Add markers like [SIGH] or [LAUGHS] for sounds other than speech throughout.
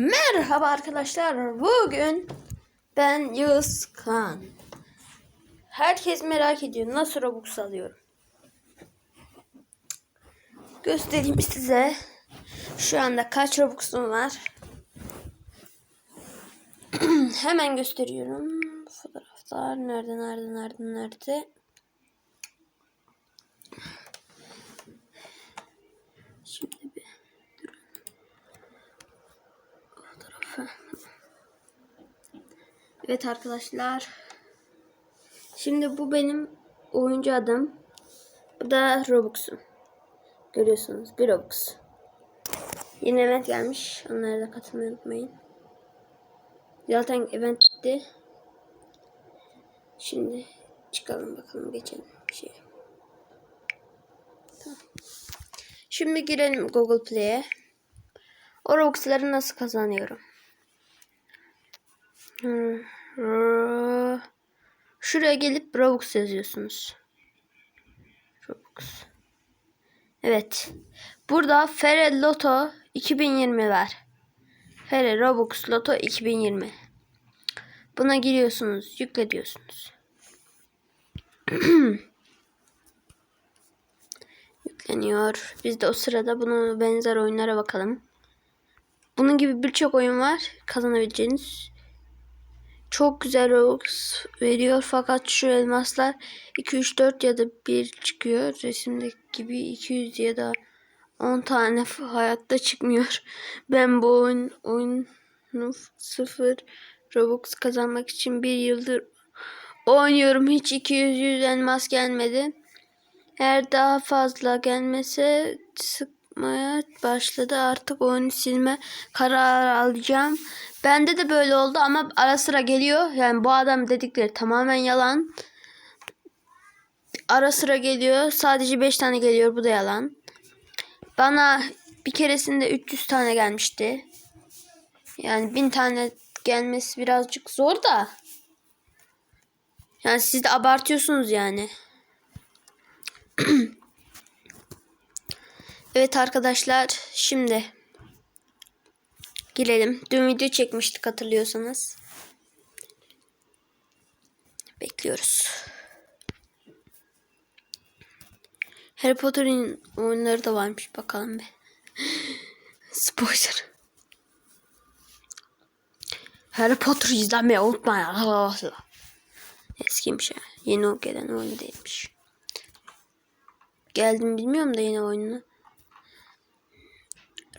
Merhaba arkadaşlar. Bugün ben Yağız Kaan. Herkes merak ediyor nasıl Robux alıyorum. Göstereyim size. Şu anda kaç Robux'um var. [CLEARS THROAT] Hemen gösteriyorum. Fotoğraflar nerede nerede nerede nerede. Şimdi bir fotoğrafı. [LAUGHS] Evet arkadaşlar. Şimdi bu benim oyuncu adım. Bu da Robux'um. Görüyorsunuz bir Robux. Yeni event gelmiş. Onlara da katılmayı unutmayın. Zaten event bitti. Şimdi çıkalım bakalım geçelim şey. Tamam. Şimdi girelim Google Play'e. O Robux'ları nasıl kazanıyorum? Şuraya gelip Robux yazıyorsunuz. Robux. Evet. Burada Fere Loto 2020 var. Fere Robux Loto 2020. Buna giriyorsunuz. Yükle diyorsunuz. [CLEARS THROAT] Yükleniyor. Biz de o sırada bunu benzer oyunlara bakalım. Bunun gibi birçok oyun var kazanabileceğiniz. Çok güzel Robux veriyor fakat şu elmaslar 2 3 4 ya da 1 çıkıyor. Resimdeki gibi 200 ya da 10 tane hayatta çıkmıyor. [LAUGHS] Ben bu oyun oyunu sıfır Robux kazanmak için bir yıldır oynuyorum. Hiç 200 100 elmas gelmedi. Eğer daha fazla gelmese sıkmaya başladı. Artık oyunu silme kararı alacağım. Bende de böyle oldu ama ara sıra geliyor. Yani bu adam dedikleri tamamen yalan. Ara sıra geliyor. Sadece 5 tane geliyor. Bu da yalan. Bana bir keresinde 300 tane gelmişti. Yani 1000 tane gelmesi birazcık zor da. Yani siz de abartıyorsunuz yani. [CLEARS THROAT] evet arkadaşlar şimdi girelim. Dün video çekmiştik hatırlıyorsanız. Bekliyoruz. Harry Potter'ın oyunları da varmış bakalım be. [LAUGHS] Spoiler. Harry Potter izlemeyi unutmayın arkadaşlar. Eskiymiş ya. Yeni gelen oyun değilmiş. Geldim bilmiyorum da yeni oyununu.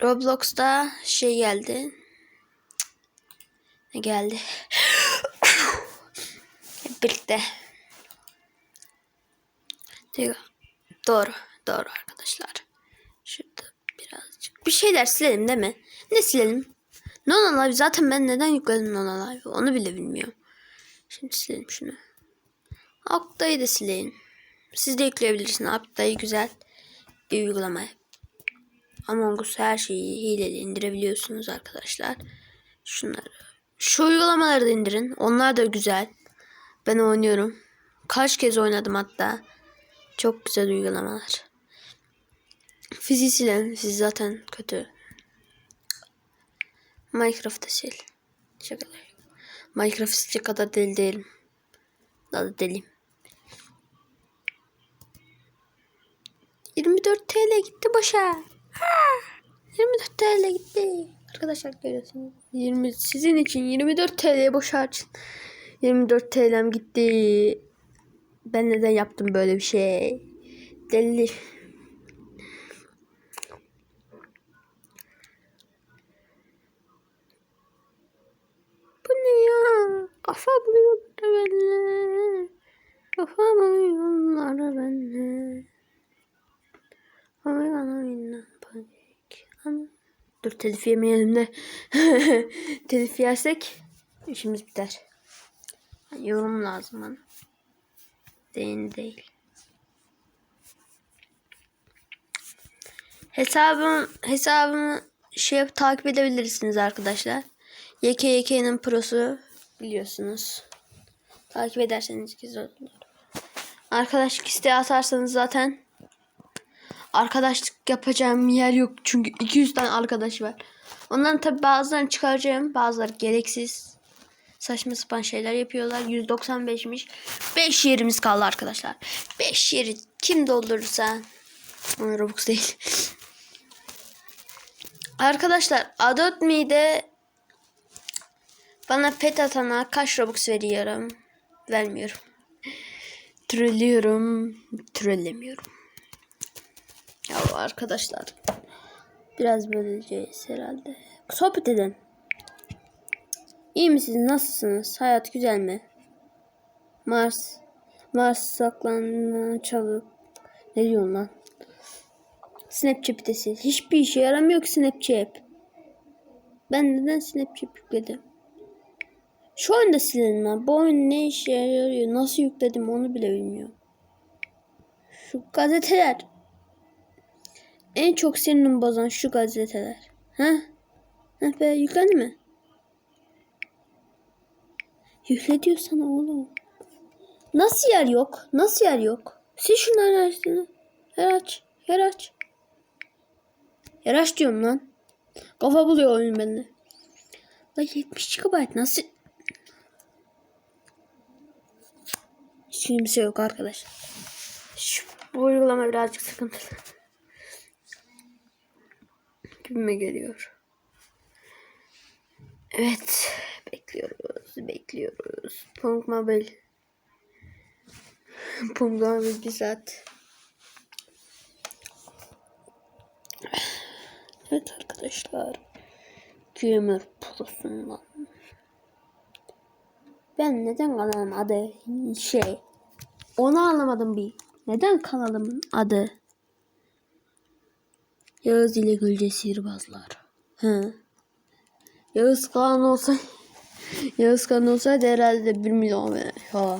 Roblox'ta şey geldi. Ne geldi? Hep [LAUGHS] birlikte. Doğru. Doğru arkadaşlar. Şurada birazcık. Bir şeyler silelim değil mi? Ne silelim? Nona Live zaten ben neden yükledim Nona Live onu bile bilmiyorum. Şimdi silelim şunu. Aktayı da sileyin. Siz de yükleyebilirsiniz. Aktayı güzel bir uygulama. Among Us her şeyi hileli indirebiliyorsunuz arkadaşlar. Şunları. Şu uygulamaları da indirin. Onlar da güzel. Ben oynuyorum. Kaç kez oynadım hatta. Çok güzel uygulamalar. Fiziği silen. Zaten kötü. Minecraft'ı sil. Şakalar. Minecraft silecek kadar deli değilim. Daha da deliyim. 24 TL gitti boşa. Ha, 24 TL gitti. Arkadaşlar görüyorsunuz. 20 sizin için 24 TL boşa harcın. 24 TL'm gitti. Ben neden yaptım böyle bir şey? Deli. Bu ne ya? Kafa buluyorlar benimle. Kafa buluyorlar benimle. Oyun oyundan panik. Dur telif yemeyelim de. [LAUGHS] telif yersek işimiz biter. Yorum lazım bana. Değil değil. Hesabım hesabımı şey takip edebilirsiniz arkadaşlar. YKYK'nin prosu biliyorsunuz. Takip ederseniz güzel olur. Arkadaşlık isteği atarsanız zaten arkadaşlık yapacağım yer yok. Çünkü 200 tane arkadaş var. Ondan tabi bazılarını çıkaracağım. Bazıları gereksiz. Saçma sapan şeyler yapıyorlar. 195'miş. 5 yerimiz kaldı arkadaşlar. 5 yeri kim doldurursa. Robux değil. [LAUGHS] Arkadaşlar Adopt.me'de bana pet atana kaç Robux veriyorum? Vermiyorum. [LAUGHS] Trollüyorum. Trollemiyorum. Ya arkadaşlar. Biraz böyleceğiz herhalde. Sohbet edin. İyi misiniz? Nasılsınız? Hayat güzel mi? Mars. Mars saklan çabuk. Ne diyorsun lan? Snapchat de sil. Hiçbir işe yaramıyor ki Snapchat. Ben neden Snapchat yükledim? Şu anda silin lan. Bu oyun ne işe yarıyor? Nasıl yükledim onu bile bilmiyorum. Şu gazeteler. En çok sinirim bozan şu gazeteler. Ha? Ha be yüklendi mi? Yükle diyor sana oğlum. Nasıl yer yok? Nasıl yer yok? Sil şunları açtığını. Yer aç. Yer aç. Yer aç diyorum lan. Kafa buluyor oyun bende. La 70 GB nasıl? Hiç kimse yok arkadaşlar. Şu, bu uygulama birazcık sıkıntılı. Gibime geliyor. Evet. Bekliyoruz. Bekliyoruz. Punk Mobile. [LAUGHS] Punk Mobile bir saat. Evet arkadaşlar. Gamer Pro'sundan. Ben neden kanalım adı şey. Onu anlamadım bir. Neden kanalımın adı Yağız ile Gülce Sihirbazlar. He. Yağız Kaan olsa [LAUGHS] Yağız Kaan olsaydı herhalde 1 milyon abone. Ha.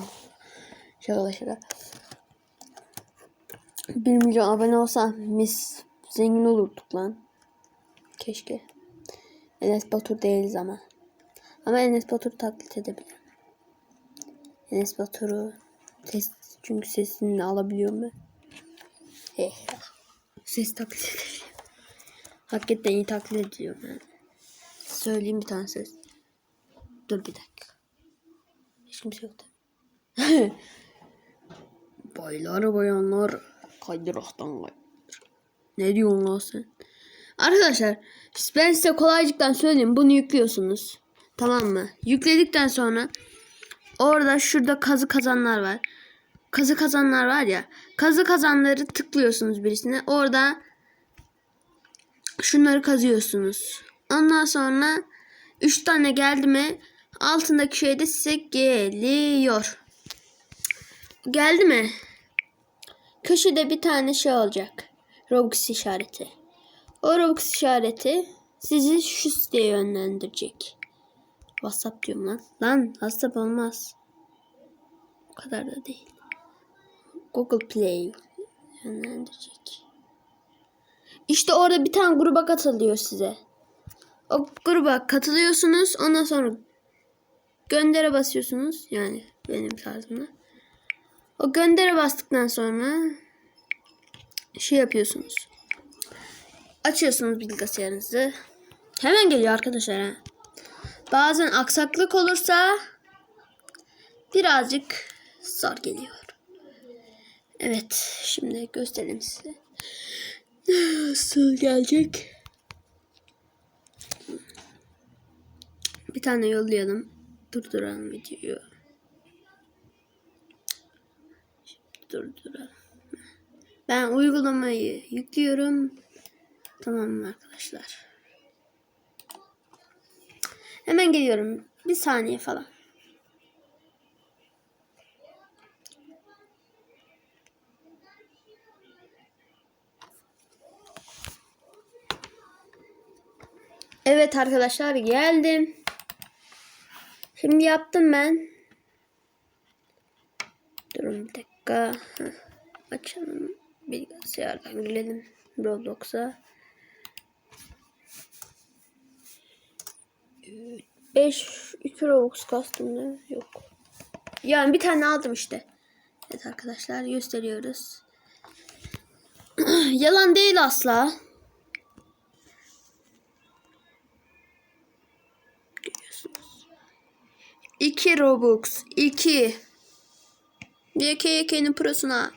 Şaka şaka. 1 milyon abone olsa mis zengin olurduk lan. Keşke. Enes Batur değiliz ama. Ama Enes Batur taklit edebilirim. Enes Batur'u ses, çünkü sesini alabiliyorum ben. Ses taklit edebiliyorum. Hakikaten iyi taklit ediyorum yani. Söyleyeyim bir tane ses. Dur bir dakika. Hiç kimse yok. [LAUGHS] Baylar bayanlar kaydıraktan kaydır. Ne diyorsun lan sen? Arkadaşlar ben size kolaycıktan söyleyeyim. Bunu yüklüyorsunuz. Tamam mı? Yükledikten sonra orada şurada kazı kazanlar var. Kazı kazanlar var ya. Kazı kazanları tıklıyorsunuz birisine. Orada şunları kazıyorsunuz. Ondan sonra 3 tane geldi mi altındaki şey de size geliyor. Geldi mi? Köşede bir tane şey olacak. Robux işareti. O Robux işareti sizi şu siteye yönlendirecek. WhatsApp diyorum lan. Lan WhatsApp olmaz. O kadar da değil. Google Play yönlendirecek. İşte orada bir tane gruba katılıyor size. O gruba katılıyorsunuz. Ondan sonra göndere basıyorsunuz. Yani benim tarzımda. O göndere bastıktan sonra şey yapıyorsunuz. Açıyorsunuz bilgisayarınızı. Hemen geliyor arkadaşlar. Ha. Bazen aksaklık olursa birazcık zor geliyor. Evet. Şimdi göstereyim size. Nasıl gelecek? Bir tane yollayalım. Durduralım videoyu. Durduralım. Ben uygulamayı yüklüyorum. Tamam mı arkadaşlar? Hemen geliyorum. Bir saniye falan. Evet arkadaşlar geldim. Şimdi yaptım ben. Durun bir dakika. Açalım. Bilgisayardan girelim. Roblox'a. 5 2 Robux kastım ne? Yok. Yani bir tane aldım işte. Evet arkadaşlar gösteriyoruz. [CLEARS THROAT] Yalan değil asla. 2 Robux. 2. YKYK'nin prosuna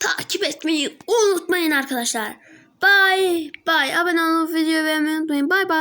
takip etmeyi unutmayın arkadaşlar. Bye bye. Abone olup video beğenmeyi unutmayın. Bye bye.